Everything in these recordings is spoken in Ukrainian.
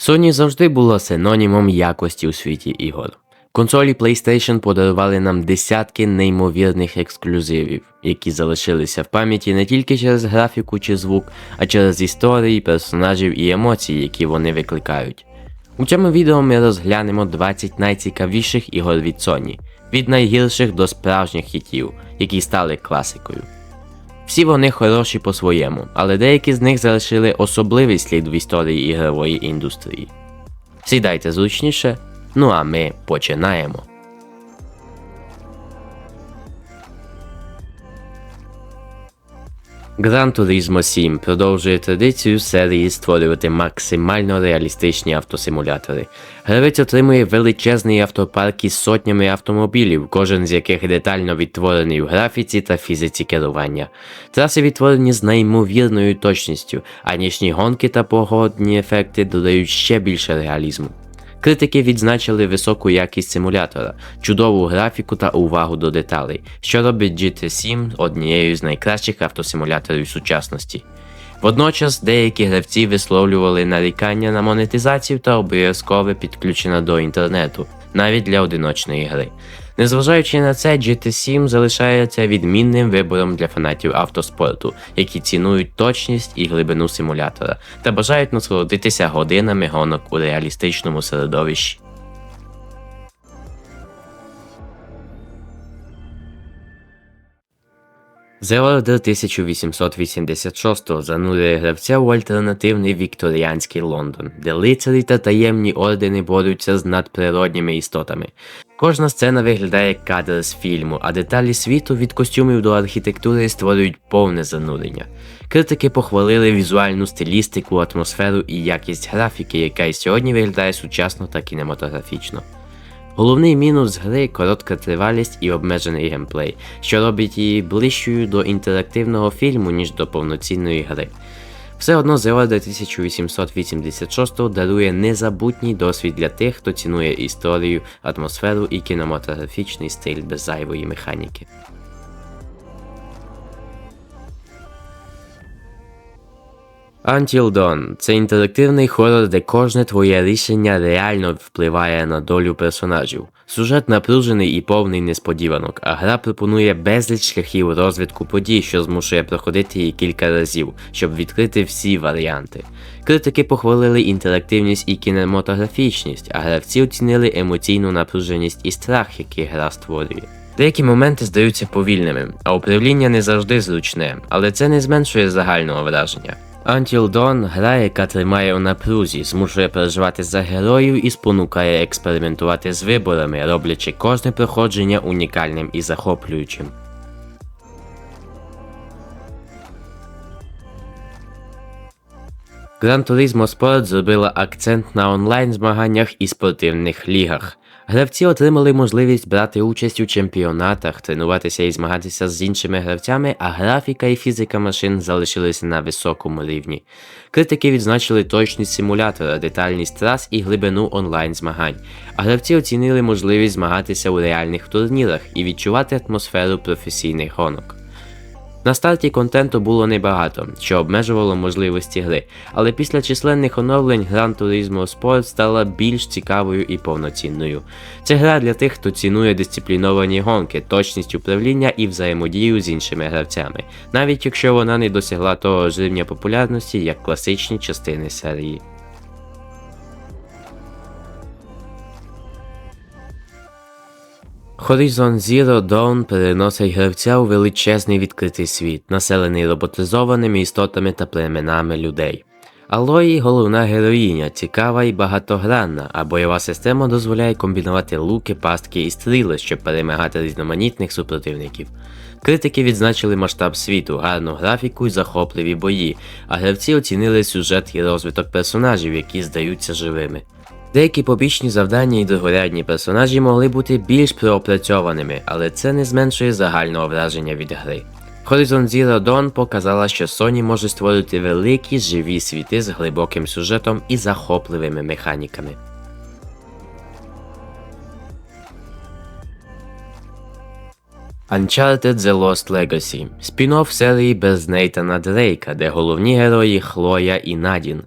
Sony завжди була синонімом якості у світі ігор. Консолі PlayStation подарували нам десятки неймовірних ексклюзивів, які залишилися в пам'яті не тільки через графіку чи звук, а через історії, персонажів і емоції, які вони викликають. У цьому відео ми розглянемо 20 найцікавіших ігор від Sony, від найгірших до справжніх хітів, які стали класикою. Всі вони хороші по-своєму, але деякі з них залишили особливий слід в історії ігрової індустрії. Сідайте зручніше, ну а ми починаємо. Gran Turismo 7 продовжує традицію серії створювати максимально реалістичні автосимулятори. Гравець отримує величезний автопарк із сотнями автомобілів, кожен з яких детально відтворений в графіці та фізиці керування. Траси відтворені з неймовірною точністю, а нічні гонки та погодні ефекти додають ще більше реалізму. Критики відзначили високу якість симулятора, чудову графіку та увагу до деталей, що робить GT7 однією з найкращих автосимуляторів сучасності. Водночас деякі гравці висловлювали нарікання на монетизацію та обов'язкове підключення до інтернету, навіть для одиночної гри. Незважаючи на це, GT7 залишається відмінним вибором для фанатів автоспорту, які цінують точність і глибину симулятора та бажають насолодитися годинами гонок у реалістичному середовищі. The Order 1886 занурює гравця у альтернативний вікторіанський Лондон, де лицарі та таємні ордени борються з надприродніми істотами. Кожна сцена виглядає як кадр з фільму, а деталі світу від костюмів до архітектури створюють повне занурення. Критики похвалили візуальну стилістику, атмосферу і якість графіки, яка і сьогодні виглядає сучасно та кінематографічно. Головний мінус гри коротка тривалість і обмежений геймплей, що робить її ближчою до інтерактивного фільму, ніж до повноцінної гри. Все одно The Order 1886 дарує незабутній досвід для тих, хто цінує історію, атмосферу і кінематографічний стиль без зайвої механіки. Until Dawn – це інтерактивний хорор, де кожне твоє рішення реально впливає на долю персонажів. Сюжет напружений і повний несподіванок, а гра пропонує безліч шляхів розвитку подій, що змушує проходити її кілька разів, щоб відкрити всі варіанти. Критики похвалили інтерактивність і кінематографічність, а гравці оцінили емоційну напруженість і страх, який гра створює. Деякі моменти здаються повільними, а управління не завжди зручне, але це не зменшує загального враження. Until Dawn – гра, яка тримає у напрузі, змушує переживати за героїв і спонукає експериментувати з виборами, роблячи кожне проходження унікальним і захоплюючим. Gran Turismo Sport зробила акцент на онлайн змаганнях і спортивних лігах. Гравці отримали можливість брати участь у чемпіонатах, тренуватися і змагатися з іншими гравцями, а графіка і фізика машин залишилися на високому рівні. Критики відзначили точність симулятора, детальність трас і глибину онлайн змагань, а гравці оцінили можливість змагатися у реальних турнірах і відчувати атмосферу професійних гонок. На старті контенту було небагато, що обмежувало можливості гри, але після численних оновлень Gran Turismo Sport стала більш цікавою і повноцінною. Це гра для тих, хто цінує дисципліновані гонки, точність управління і взаємодію з іншими гравцями, навіть якщо вона не досягла того ж рівня популярності, як класичні частини серії. Horizon Zero Dawn переносить гравця у величезний відкритий світ, населений роботизованими істотами та племенами людей. Алої головна героїня, цікава і багатогранна, а бойова система дозволяє комбінувати луки, пастки і стріли, щоб перемагати різноманітних супротивників. Критики відзначили масштаб світу, гарну графіку і захопливі бої, а гравці оцінили сюжет і розвиток персонажів, які здаються живими. Деякі побічні завдання і другорядні персонажі могли бути більш проопрацьованими, але це не зменшує загального враження від гри. Horizon Zero Dawn показала, що Sony може створити великі живі світи з глибоким сюжетом і захопливими механіками. Uncharted The Lost Legacy спін-офф серії без Нейтана Дрейка, де головні герої Хлоя і Надін.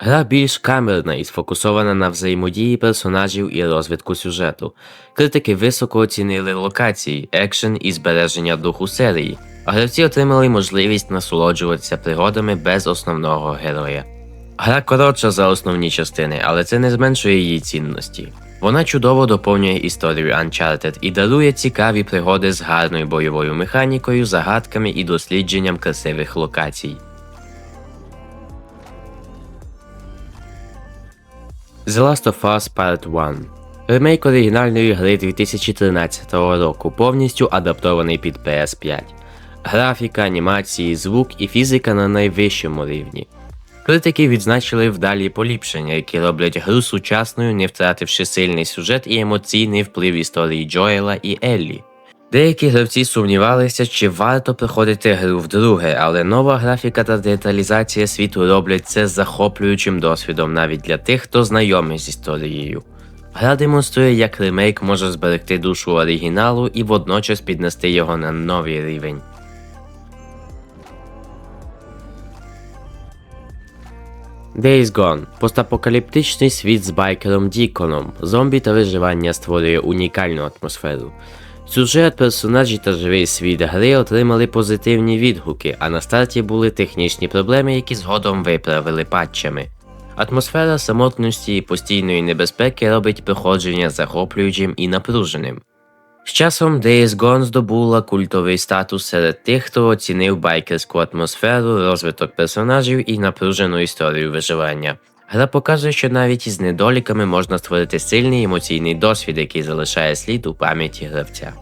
Гра більш камерна і сфокусована на взаємодії персонажів і розвитку сюжету. Критики високо оцінили локації, екшен і збереження духу серії, а гравці отримали можливість насолоджуватися пригодами без основного героя. Гра коротша за основні частини, але це не зменшує її цінності. Вона чудово доповнює історію Uncharted і дарує цікаві пригоди з гарною бойовою механікою, загадками і дослідженням красивих локацій. The Last of Us Part 1 Ремейк оригінальної гри 2013 року, повністю адаптований під PS5. Графіка, анімації, звук і фізика на найвищому рівні. Критики відзначили вдалі поліпшення, які роблять гру сучасною, не втративши сильний сюжет і емоційний вплив історії Джоела і Еллі. Деякі гравці сумнівалися, чи варто проходити гру вдруге, але нова графіка та деталізація світу роблять це захоплюючим досвідом навіть для тих, хто знайомий з історією. Гра демонструє, як ремейк може зберегти душу оригіналу і водночас піднести його на новий рівень. Days Gone – постапокаліптичний світ з байкером Діконом, зомбі та виживання створює унікальну атмосферу. Сюжет, персонажі та живий світ гри отримали позитивні відгуки, а на старті були технічні проблеми, які згодом виправили патчами. Атмосфера самотності і постійної небезпеки робить проходження захоплюючим і напруженим. З часом Days Gone здобула культовий статус серед тих, хто оцінив байкерську атмосферу, розвиток персонажів і напружену історію виживання. Гра показує, що навіть із недоліками можна створити сильний емоційний досвід, який залишає слід у пам'яті гравця.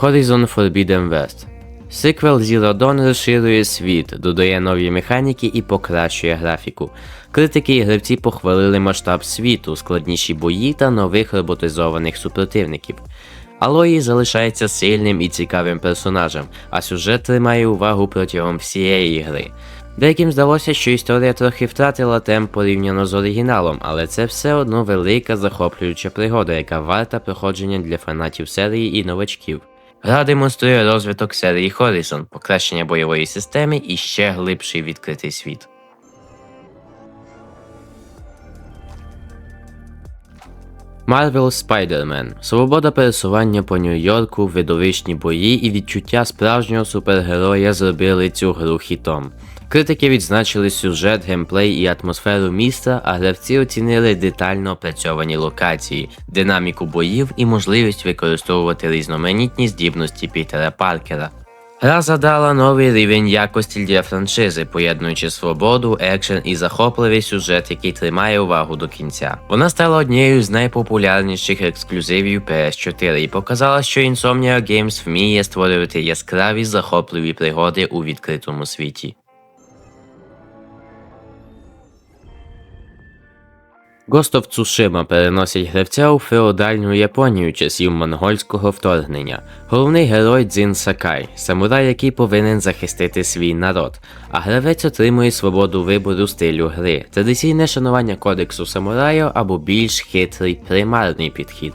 Horizon Forbidden West Сиквел Zero Dawn розширює світ, додає нові механіки і покращує графіку. Критики і гравці похвалили масштаб світу, складніші бої та нових роботизованих супротивників. Алої залишається сильним і цікавим персонажем, а сюжет тримає увагу протягом всієї гри. Деяким здалося, що історія трохи втратила темп порівняно з оригіналом, але це все одно велика захоплююча пригода, яка варта проходження для фанатів серії і новачків. Гра демонструє розвиток серії Horizon, покращення бойової системи і ще глибший відкритий світ. Marvel Spider-Man. Свобода пересування по Нью-Йорку, видовищні бої і відчуття справжнього супергероя зробили цю гру хітом. Критики відзначили сюжет, геймплей і атмосферу міста, а гравці оцінили детально опрацьовані локації, динаміку боїв і можливість використовувати різноманітні здібності Пітера Паркера. Гра задала новий рівень якості для франшизи, поєднуючи свободу, екшен і захопливий сюжет, який тримає увагу до кінця. Вона стала однією з найпопулярніших ексклюзивів PS4 і показала, що Insomnia Games вміє створювати яскраві захопливі пригоди у відкритому світі. Ghost Tsushima переносить гравця у феодальну Японію часів монгольського вторгнення. Головний герой Дзін Сакай, самурай, який повинен захистити свій народ, а гравець отримує свободу вибору стилю гри, традиційне шанування кодексу самураю або більш хитрий примарний підхід.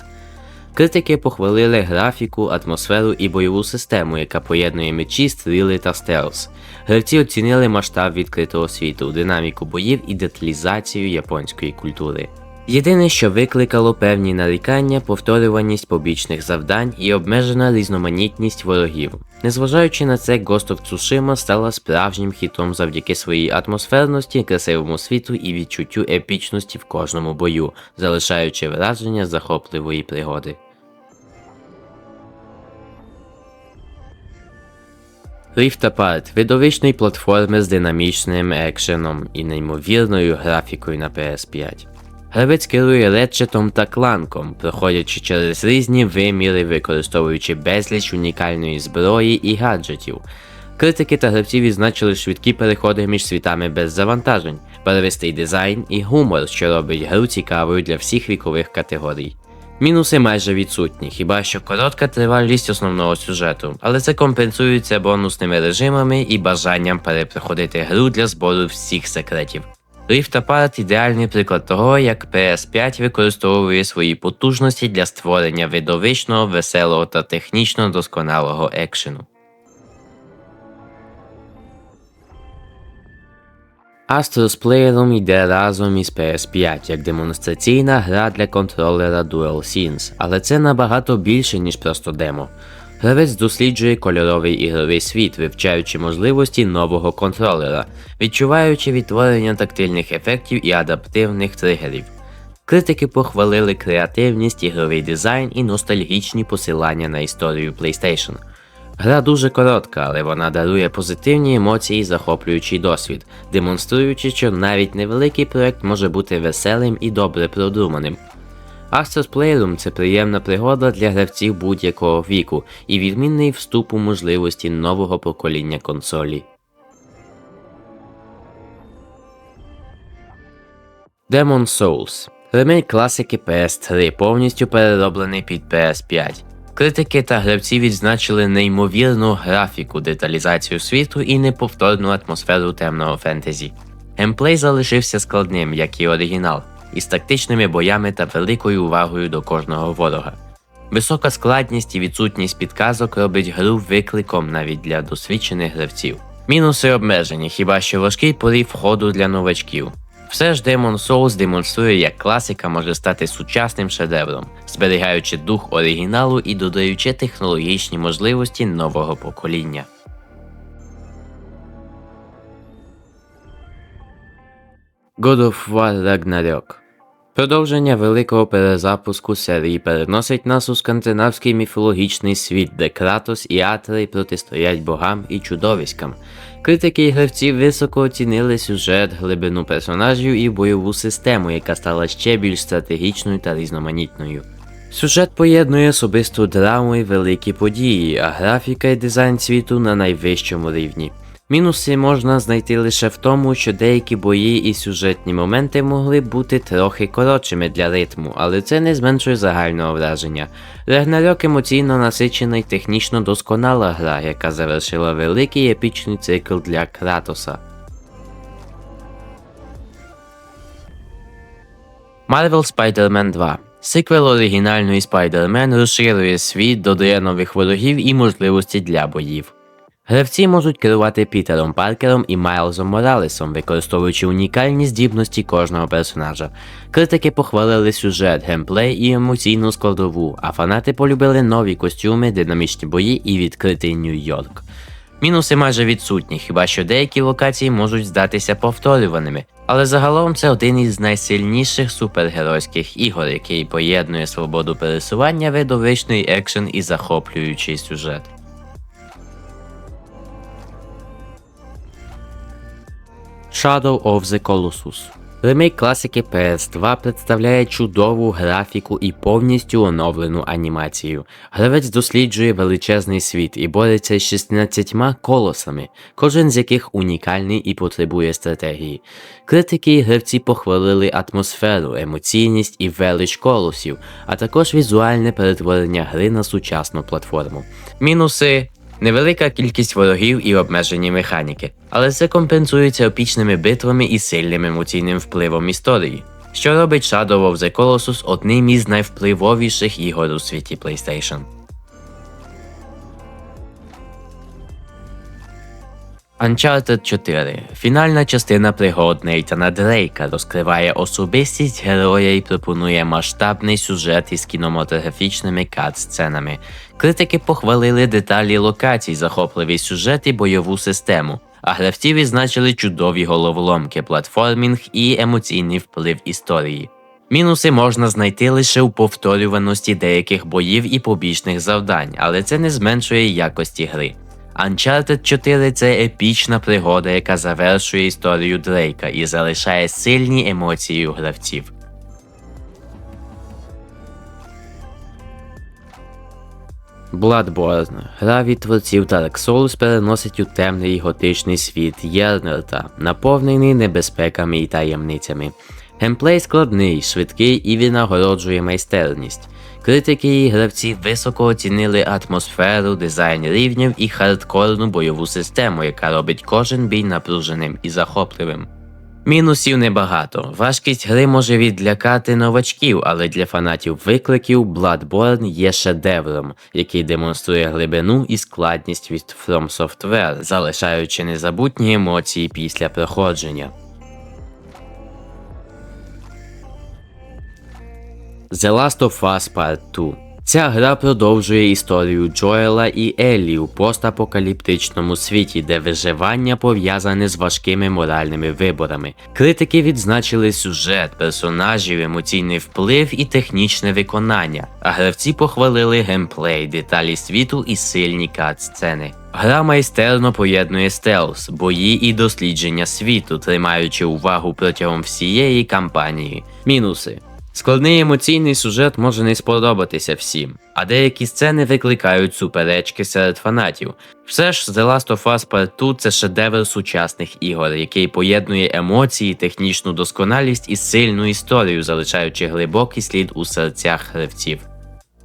Критики похвалили графіку, атмосферу і бойову систему, яка поєднує мечі, стріли та стелс. Гравці оцінили масштаб відкритого світу, динаміку боїв і деталізацію японської культури. Єдине, що викликало певні нарікання, повторюваність побічних завдань і обмежена різноманітність ворогів. Незважаючи на це, Ghost of Tsushima стала справжнім хітом завдяки своїй атмосферності, красивому світу і відчуттю епічності в кожному бою, залишаючи враження захопливої пригоди. Rift Apart – видовищний платформер з динамічним екшеном і неймовірною графікою на PS5. Гравець керує Ретчетом та кланком, проходячи через різні виміри, використовуючи безліч унікальної зброї і гаджетів. Критики та гравці відзначили швидкі переходи між світами без завантажень, перевестий дизайн і гумор, що робить гру цікавою для всіх вікових категорій. Мінуси майже відсутні, хіба що коротка тривалість основного сюжету, але це компенсується бонусними режимами і бажанням перепроходити гру для збору всіх секретів. Rift Apart – ідеальний приклад того, як PS5 використовує свої потужності для створення видовищного, веселого та технічно досконалого екшену. Astros Playroom йде разом із PS5 як демонстраційна гра для контролера DualSense, але це набагато більше, ніж просто демо. Гравець досліджує кольоровий ігровий світ, вивчаючи можливості нового контролера, відчуваючи відтворення тактильних ефектів і адаптивних тригерів. Критики похвалили креативність, ігровий дизайн і ностальгічні посилання на історію PlayStation. Гра дуже коротка, але вона дарує позитивні емоції і захоплюючий досвід, демонструючи, що навіть невеликий проект може бути веселим і добре продуманим. Astros Playroom це приємна пригода для гравців будь-якого віку і відмінний вступ у можливості нового покоління консолі. Demon Souls ремейк класики PS3, повністю перероблений під PS5. Критики та гравці відзначили неймовірну графіку, деталізацію світу і неповторну атмосферу темного фентезі. Геймплей залишився складним, як і оригінал, із тактичними боями та великою увагою до кожного ворога. Висока складність і відсутність підказок робить гру викликом навіть для досвідчених гравців. Мінуси обмежені, хіба що важкий порів входу для новачків. Все ж Demon Souls демонструє, як класика може стати сучасним шедевром, зберігаючи дух оригіналу і додаючи технологічні можливості нового покоління. God of War Ragnarok Продовження великого перезапуску серії переносить нас у скандинавський міфологічний світ, де Кратос і Атрей протистоять богам і чудовиськам. Критики і гравці високо оцінили сюжет, глибину персонажів і бойову систему, яка стала ще більш стратегічною та різноманітною. Сюжет поєднує особисту драму і великі події, а графіка і дизайн світу на найвищому рівні. Мінуси можна знайти лише в тому, що деякі бої і сюжетні моменти могли бути трохи коротшими для ритму, але це не зменшує загального враження. Рагнарьок емоційно насичена й технічно досконала гра, яка завершила великий епічний цикл для Кратоса. Marvel Spider-Man 2 Сиквел оригінальної Spider-Man розширює світ, додає нових ворогів і можливості для боїв. Гравці можуть керувати Пітером Паркером і Майлзом Моралесом, використовуючи унікальні здібності кожного персонажа. Критики похвалили сюжет, геймплей і емоційну складову, а фанати полюбили нові костюми, динамічні бої і відкритий Нью-Йорк. Мінуси майже відсутні, хіба що деякі локації можуть здатися повторюваними, але загалом це один із найсильніших супергеройських ігор, який поєднує свободу пересування, видовищний екшен і захоплюючий сюжет. Shadow of the Colossus. Ремейк класики PS2 представляє чудову графіку і повністю оновлену анімацію. Гравець досліджує величезний світ і бореться з 16 колосами, кожен з яких унікальний і потребує стратегії. Критики і гравці похвалили атмосферу, емоційність і велич колосів, а також візуальне перетворення гри на сучасну платформу. Мінуси Невелика кількість ворогів і обмежені механіки, але це компенсується опічними битвами і сильним емоційним впливом історії, що робить Shadow of the Colossus одним із найвпливовіших ігор у світі PlayStation. Uncharted 4. Фінальна частина пригод Нейтана Дрейка розкриває особистість героя і пропонує масштабний сюжет із кінематографічними кат-сценами. Критики похвалили деталі локацій, захопливий сюжет і бойову систему, а гравці відзначили чудові головоломки, платформінг і емоційний вплив історії. Мінуси можна знайти лише у повторюваності деяких боїв і побічних завдань, але це не зменшує якості гри. Uncharted 4 це епічна пригода, яка завершує історію Дрейка і залишає сильні емоції у гравців. Bloodborne. Гра від творців Dark Souls переносить у темний готичний світ Єрнерта, наповнений небезпеками і таємницями. Геймплей складний, швидкий і він нагороджує майстерність. Критики і гравці високо оцінили атмосферу, дизайн рівнів і хардкорну бойову систему, яка робить кожен бій напруженим і захопливим. Мінусів небагато. Важкість гри може відлякати новачків, але для фанатів викликів Bloodborne є шедевром, який демонструє глибину і складність від From Software, залишаючи незабутні емоції після проходження. The Last of Us Part 2. Ця гра продовжує історію Джоела і Еллі у постапокаліптичному світі, де виживання пов'язане з важкими моральними виборами. Критики відзначили сюжет, персонажів, емоційний вплив і технічне виконання, а гравці похвалили геймплей, деталі світу і сильні кат-сцени. Гра майстерно поєднує стелс, бої і дослідження світу, тримаючи увагу протягом всієї кампанії. Мінуси. Складний емоційний сюжет може не сподобатися всім, а деякі сцени викликають суперечки серед фанатів. Все ж The Last of Us Part 2 – це шедевр сучасних ігор, який поєднує емоції, технічну досконалість і сильну історію, залишаючи глибокий слід у серцях гравців.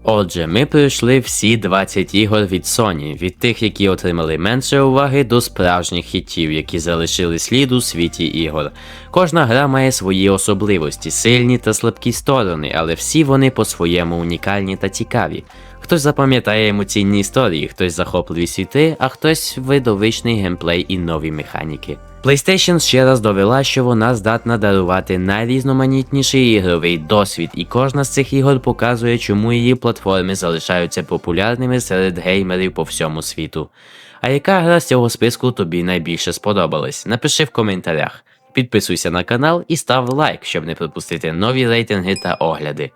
Отже, ми пройшли всі 20 ігор від Sony, від тих, які отримали менше уваги, до справжніх хітів, які залишили слід у світі ігор. Кожна гра має свої особливості, сильні та слабкі сторони, але всі вони по-своєму унікальні та цікаві. Хтось запам'ятає емоційні історії, хтось захопливі світи, а хтось видовищний геймплей і нові механіки. PlayStation ще раз довела, що вона здатна дарувати найрізноманітніший ігровий досвід, і кожна з цих ігор показує, чому її платформи залишаються популярними серед геймерів по всьому світу. А яка гра з цього списку тобі найбільше сподобалась? Напиши в коментарях. Підписуйся на канал і став лайк, щоб не пропустити нові рейтинги та огляди.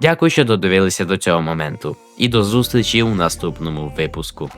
Дякую, що додивилися до цього моменту, і до зустрічі у наступному випуску.